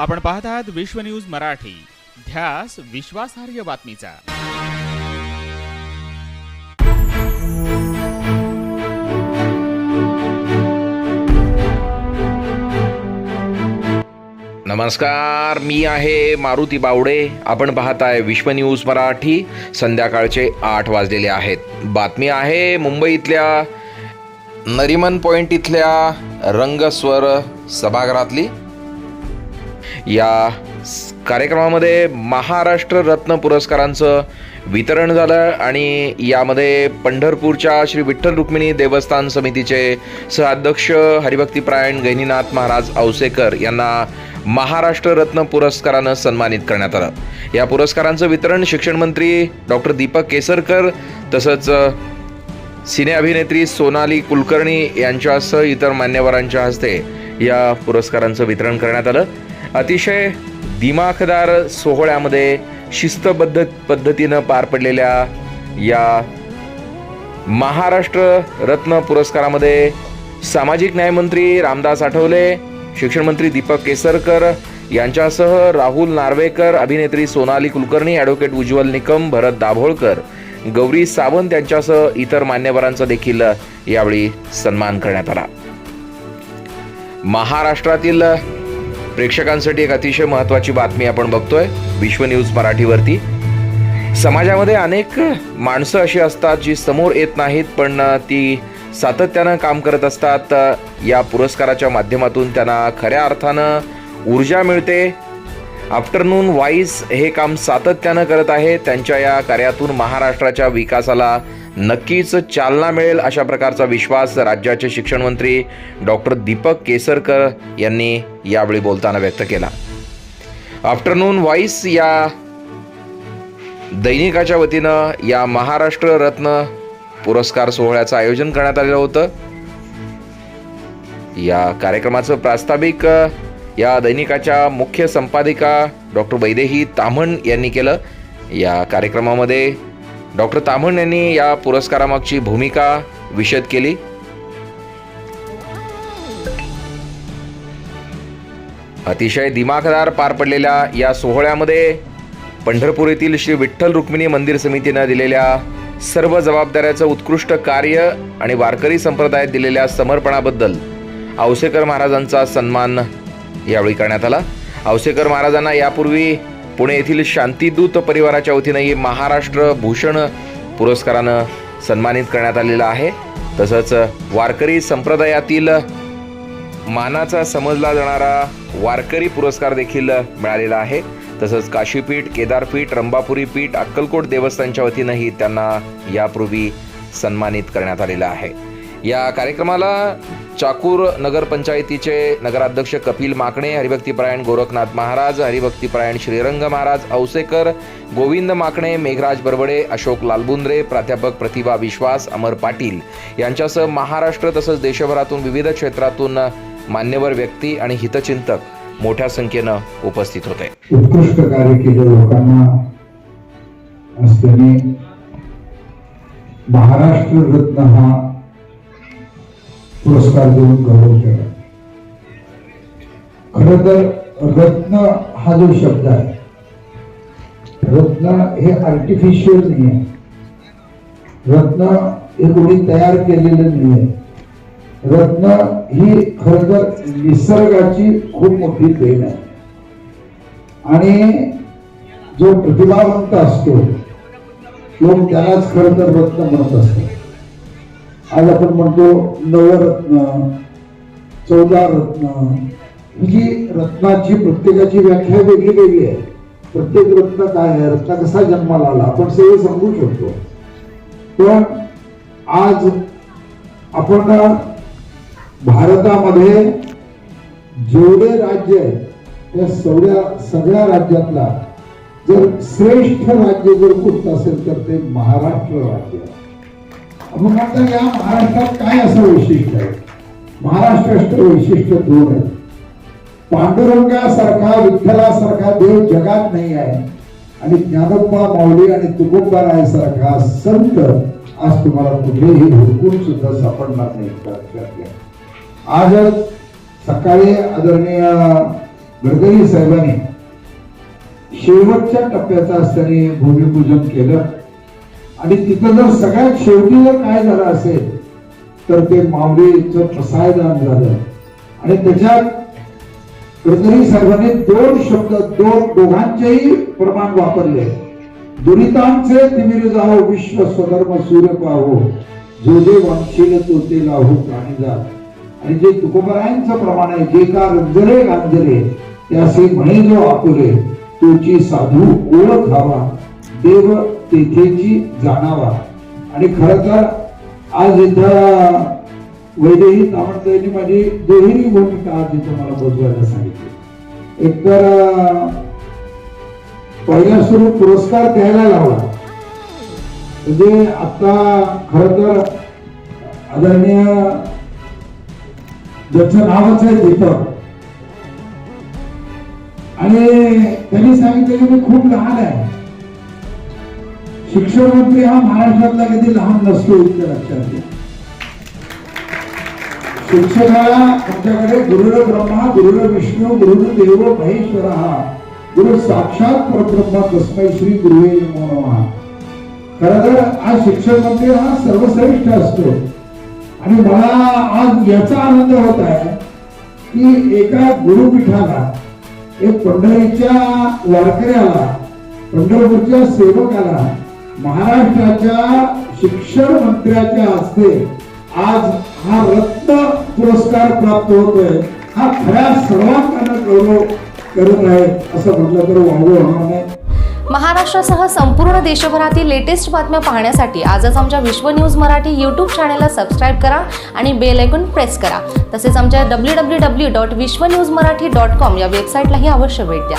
आपण पाहत आहात विश्व न्यूज मराठी. ध्यास विश्वासार्ह बातमीचा. नमस्कार मी आहे मारुती बावडे. आपण पाहताय विश्व न्यूज मराठी. संध्याकाळचे आठ वाजलेले आहेत. बातमी आहे मुंबईतल्या नरिमन पॉइंट इथल्या रंगस्वर सभागृहातली. या कार्यक्रमामध्ये महाराष्ट्र रत्न पुरस्कारांचं वितरण झालं आणि यामध्ये पंढरपूरच्या श्री विठ्ठल रुक्मिणी देवस्थान समितीचे सहअध्यक्ष हरिभक्तीपरायण गहिनीनाथ महाराज औसेकर यांना महाराष्ट्र रत्न पुरस्कारानं सन्मानित करण्यात आलं. या पुरस्कारांचं वितरण शिक्षण मंत्री डॉक्टर दीपक केसरकर तसंच सिने अभिनेत्री सोनाली कुलकर्णी यांच्यासह इतर मान्यवरांच्या हस्ते या पुरस्कारांचं वितरण करण्यात आलं. अतिशय दिमाखदार सोहळ्यामध्ये शिस्तबद्ध पद्धतीनं पार पडलेल्या या महाराष्ट्र रत्न पुरस्कारामध्ये सामाजिक न्यायमंत्री रामदास आठवले शिक्षणमंत्री दीपक केसरकर यांच्यासह राहुल नार्वेकर अभिनेत्री सोनाली कुलकर्णी ॲडव्होकेट उज्ज्वल निकम भरत दाभोळकर गौरी सावंत यांच्यासह इतर मान्यवरांचा देखील यावेळी सन्मान करण्यात आला. महाराष्ट्रातील प्रेक्षकांसाठी एक अतिशय महत्त्वाची बातमी आपण बघतोय विश्व न्यूज मराठीवरती. समाजामध्ये अनेक माणसं अशी असतात जी समोर येत नाहीत पण ती सातत्यानं काम करत असतात. या पुरस्काराच्या माध्यमातून त्यांना खऱ्या अर्थानं ऊर्जा मिळते. आफ्टरनून वाईस हे काम सातत्यानं करत आहे. त्यांच्या या कार्यातून महाराष्ट्राच्या विकासाला नक्कीच चालना मिळेल अशा प्रकारचा विश्वास राज्याचे शिक्षणमंत्री डॉक्टर दीपक केसरकर यांनी यावेळी बोलताना व्यक्त केला. आफ्टरनून व्हॉइस या दैनिकाच्या वतीनं या महाराष्ट्र रत्न पुरस्कार सोहळ्याचं आयोजन करण्यात आलेलं होतं. या कार्यक्रमाचं प्रास्ताविक या दैनिकाच्या मुख्य संपादिका डॉक्टर वैदेही ताम्हण यांनी केलं. या कार्यक्रमामध्ये डॉक्टर ताम्हण यांनी या पुरस्कारामागची भूमिका विशद केली. अतिशय दिमाखदार पार पडलेल्या या सोहळ्यामध्ये पंढरपूर येथील श्री विठ्ठल रुक्मिणी मंदिर समितीनं दिलेल्या सर्व जबाबदाऱ्याचं उत्कृष्ट कार्य आणि वारकरी संप्रदायात दिलेल्या समर्पणाबद्दल औसेकर महाराजांचा सन्मान यावेळी करण्यात आला. औसेकर महाराजांना यापूर्वी पुणे येथील शांतीदूत परिवाराच्या वतीनंही महाराष्ट्र भूषण पुरस्कारानं सन्मानित करण्यात आलेलं आहे. तसंच वारकरी संप्रदायातील मानाचा समजला जाणारा वारकरी पुरस्कार देखील मिळालेला आहे. तसंच काशीपीठ केदारपीठ रंबापुरी पीठ अक्कलकोट देवस्थानच्या वतीनंही त्यांना यापूर्वी सन्मानित करण्यात आलेलं आहे. या कार्यक्रमाला चाकूर नगरपंचायतीचे नगराध्यक्ष कपिल माकणे हरिभक्तीपरायण गोरखनाथ महाराज हरिभक्तीपरायण श्रीरंग महाराज औसेकर गोविंद माकणे मेघराज बरबडे अशोक लालबुंद्रे प्राध्यापक प्रतिभा विश्वास अमर पाटील यांच्यासह महाराष्ट्र तसंच देशभरातून विविध क्षेत्रातून मान्यवर व्यक्ती आणि हितचिंतक मोठ्या संख्येनं उपस्थित होते. उत्कृष्ट कार्य केले लोकांना. महाराष्ट्र रत्न हा पुरस्कार देऊन गौरव केला खर तर रत्न हा जो शब्द आहे रत्न हे आर्टिफिशियल नाही आहे. रत्न हे कोणी तयार केलेलं नाही आहे. रत्न ही खर तर निसर्गाची खूप मोठी देण आहे. आणि जो प्रतिभावंत असतो लोक त्यालाच खर तर रत्न म्हणत असतात आज आपण म्हणतो नवरत्न चौदा रत्न ही जी रत्नाची प्रत्येकाची व्याख्या वेगळी वेगळी आहे. प्रत्येक रत्न काय आहे? रत्न कसा जन्माला आला? आपण सगळे समजू शकतो. पण आज आपण भारतामध्ये जेवढे राज्य आहेत त्या सगळ्या सगळ्या राज्यातला जर श्रेष्ठ राज्य जर कुठलं असेल तर ते महाराष्ट्र राज्य आहे. मग म्हणता या महाराष्ट्रात काय असं वैशिष्ट्य आहे? महाराष्ट्राचं वैशिष्ट्य दोन आहे? पांडुरंगासारखा विठ्ठलासारखा देव जगात नाही आहे. आणि ज्ञानोबा माऊली आणि तुकोबारायासारखा संत आज तुम्हाला कुठेही हुडकून सुद्धा सापडणार नाही लक्षात घ्या. आज सकाळी आदरणीय गडकरी साहेबांनी शेवटच्या टप्प्याचा असताना भूमिपूजन केलं. आणि तिथं जर सगळ्यात शेवटी जर काय झालं असेल तर ते माऊलीचं प्रसायदान झालं. आणि त्याच्यात गडकरी साहेबांनी दोन शब्द दोन दोघांचेही प्रमाण वापरले. दुरितांचे तिमिर जाहो विश्व स्वधर्म सूर्य पाहो. जो जे वंशील तो ते लाहो प्राणी जात आणि जे तुकोबरायांचं प्रमाण आहे जे का रंजले गांजले त्यासे म्हणे जो आपुले तोची साधू ओळख हवा देव तेथेची जाणावा. आणि खर तर आज इथं वैदेही तामणताईंनी माझी दुहेरी भूमिका आज इथं मला बोजवायला सांगितली. एकतर अं, पहिला सुरू पुरस्कार द्यायला लावला म्हणजे आता खर तर आदरणीय ज्याचं नावच आहे दीपक. आणि त्यांनी सांगितलं की मी खूप लहान आहे. शिक्षण मंत्री हा महाराष्ट्रातला कधी लहान नसतो इतकं लक्षात घ्या. शिक्षकाला आमच्याकडे गुरुर ब्रह्मा गुरुर विष्णू गुरुर देव महेश्वर हा. गुरु साक्षात परब्रह्मा तस्मै श्री गुरुवे नमो खर तर आज शिक्षण मंत्री हा सर्वश्रेष्ठ असतो. आणि मला आज याचा आनंद होत आहे की एका गुरुपीठाला एक पंढरीच्या वारकऱ्याला पंढरपूरच्या सेवकाला महाराष्ट्राच्या शिक्षण मंत्र्याच्या हस्ते आज हा रत्न पुरस्कार प्राप्त होतोय. हा खऱ्या सर्वांना गौरव करत आहे असं म्हटलं तर वावगं होणार नाही. महाराष्ट्रासह संपूर्ण देशभरातील लेटेस्ट बातम्या पाहण्यासाठी आजच आमच्या विश्व न्यूज मराठी यूट्यूब चॅनेलला सबस्क्राईब करा आणि बेल ऐकून प्रेस करा. तसेच आमच्या W W W dot Vishwa news Marathi dot com या वेबसाईटलाही अवश्य भेट द्या.